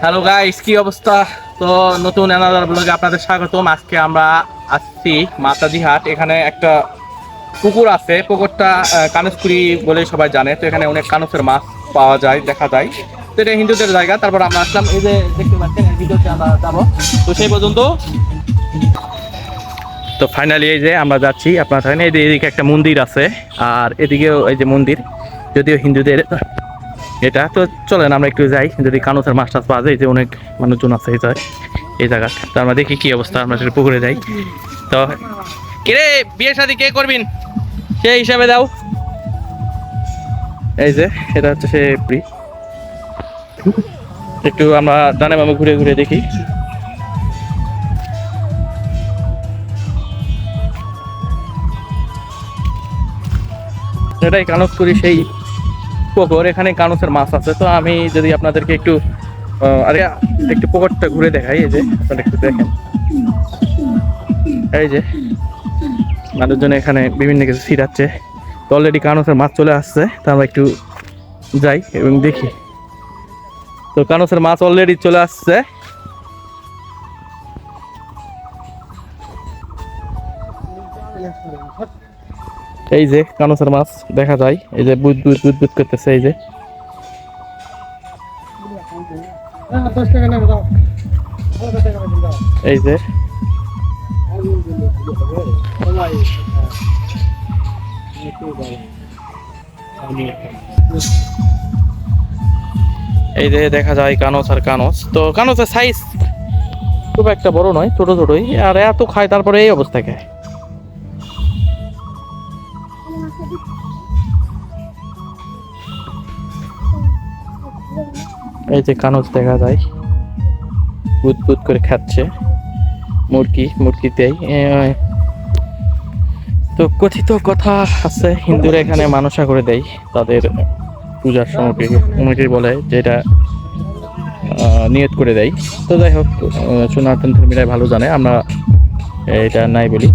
Hello guys কি অবস্থা? তো নতুন অ্যানাদার ব্লগে আপনাদের স্বাগতম। আজকে আমরা আসছি মাতাজি হাট এখানে একটা পুকুর আছে। পুকুরটা আহ, বলে সবাই জানে। তো এখানে অনেক কানসের মাছ পাওয়া যায় দেখা যায়। তো এটা হিন্দুদের জায়গা। তারপর আমরা আসলাম। এই যে দেখতে পাচ্ছেন এই ভিডিওতে আমরা যাব। তো সেই পর্যন্ত। তো ফাইনালি এই যে আমরা যাচ্ছি। আপনার এদিকে একটা মন্দির আছে। আর এদিকেও এই যে মন্দির। যদিও হিন্দুদের এটা তো চলেন, আমরা একটু যাই। যদি কানুসের মাছ টাছ পাওয়া যায় যে অনেক মানুষজন আছে, এই এই জায়গা। তো আমরা দেখি কি অবস্থা, আমরা সেটা পুকুরে যাই। তো, কিরে, বিয়ে শাদি কে করবিন? সেই হিসাবে দাও। এই যে, এটা হচ্ছে সে প্রি। একটু আমরা ডানে বামে ঘুরে ঘুরে দেখি। এটাই কানস করি সেই পুকুর, এখানে কানুসের মাছ আছে। তো আমি যদি আপনাদেরকে একটু আরে, একটু পুকুরটা ঘুরে দেখাই, এই যে, আপনারা একটু দেখেন। এই যে, মানুষজন এখানে বিভিন্ন কিছু ছিটাচ্ছে তো অলরেডি কানুসের মাছ চলে আসছে, তো আমরা একটু যাই এবং দেখি। তো কানুসের মাছ অলরেডি চলে আসছে। এই যে কানুসের মাছ দেখা যায়। এই যে বুদ বুদ বুদ বুদ করতেছে এই যে। এই যে। এই যে দেখা যায় কানস আর কানস। তো কানসের সাইজ খুব একটা বড় নয়, ছোট ছোটই। আর এত খায়, তারপরে এই অবস্থা খায় এই যে কানস দেখা যায়। বুদ বুদ করে খাচ্ছে। মুরগি মুরগিতেই তো কথিত কথা আছে, হিন্দুরা এখানে মানসা করে দেয় তাদের পূজার সামগ্রী। অনেকেই বলে যেটা নিয়ত করে দেয়। তো যাই হোক সনাতন ধর্মীরাই ভালো জানে, আমরা এটা নাই বলি।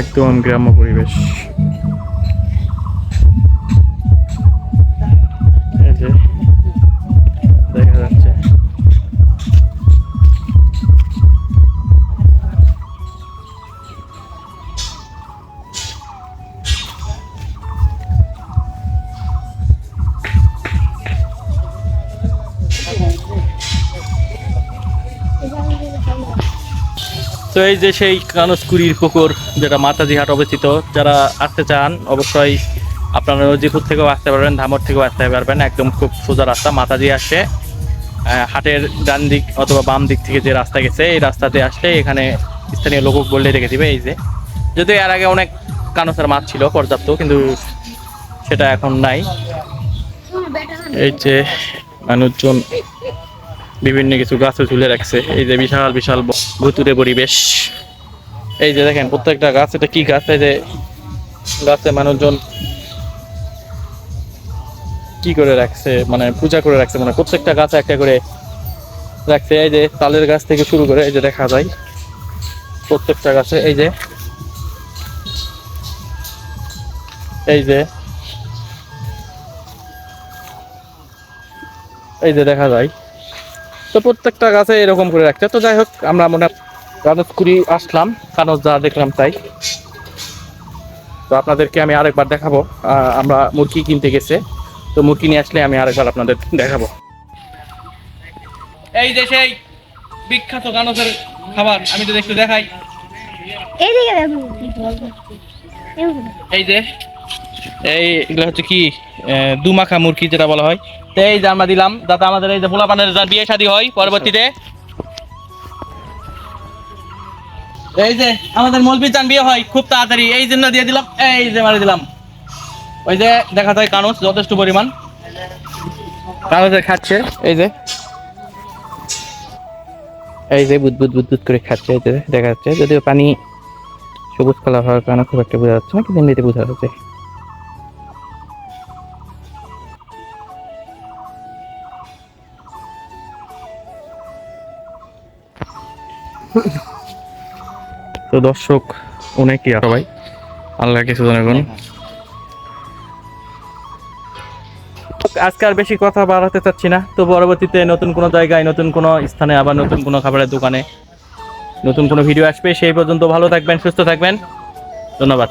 একদম গ্রাম্য পরিবেশ। তো এই যে সেই কানসকুড়ির পুকুর যেটা মাতাজি হাট অবস্থিত, যারা আসতে চান, অবশ্যই আপনারা নজিপুর থেকেও আসতে পারবেন, ধামর থেকেও আসতে পারবেন। একদম খুব সোজা রাস্তা, মাতাজি আসে হাটের ডান দিক অথবা বাম দিক থেকে যে রাস্তা গেছে, এই রাস্তাতে আসলে এখানে স্থানীয় লোক বললে রেখে দিবে, এই যে। যদিও এর আগে অনেক কানসের মাছ ছিল পর্যাপ্ত, কিন্তু সেটা এখন নাই। এই যে মানুষজন বিভিন্ন কিছু গাছে ঝুলে রাখছে, এই যে বিশাল বিশাল ভুতুরে পরিবেশ। এই যে দেখেন, প্রত্যেকটা গাছ, এটা কি গাছ? এই যে গাছে মানুষজন কি করে রাখছে মানে পূজা করে রাখছে মানে প্রত্যেকটা গাছে একটা করে রাখছে। এই যে তালের গাছ থেকে শুরু করে, এই যে দেখা যায়, প্রত্যেকটা গাছে, এই যে এই যে এই যে দেখা যায়। তো প্রত্যেকটা গাছে এরকম করে রাখছে। তো যাই হোক, আমরা মনে কানজকুড়ি আসলাম। কানজ যা দেখলাম তাই। তো আপনাদেরকে আমি আরেকবার দেখাবো আমরা মুরগি কিনতে গেছে। তো মুরগি নিয়ে আসলে আমি আরেকবার আপনাদের দেখাবো। এই যে সেই বিখ্যাত কানজের খাবার আমি তো একটু দেখাই। এই যে এই এগুলো হচ্ছে কি আহ, দুমাখা মুরগি যেটা বলা হয়। তো এই যে আমরা দিলাম যাতে আমাদের এই যে পোলাপানের যা বিয়ে শাদী হয় পরবর্তীতে। এই যে আমাদের মলবি চান বিয়ে হয় খুব তাড়াতাড়ি। এই জন্য দিয়ে দিলাম এই যে মারি দিলাম। ওই যে দেখা যায় কানুস, যথেষ্ট পরিমাণ। কানুসে খাচ্ছে, এই যে। এই যে বুদ বুদ বুদ বুদ করে খাচ্ছে, এই যে দেখা যাচ্ছে। যদিও পানি সবুজ কালার হওয়ার কারণে খুব একটা বোঝা যাচ্ছে না, কিন্তু এমনিতে বোঝা যাচ্ছে। তো দর্শক, অনেকই আর ভাই। আল্লাহ কিছু জনগণ আজকে আর বেশি কথা বাড়াতে চাচ্ছি না। তো পরবর্তীতে নতুন কোনো জায়গায়, নতুন কোনো স্থানে, আবার নতুন কোনো খাবারের দোকানে নতুন কোনো ভিডিও আসবে। সেই পর্যন্ত ভালো থাকবেন, সুস্থ থাকবেন। ধন্যবাদ।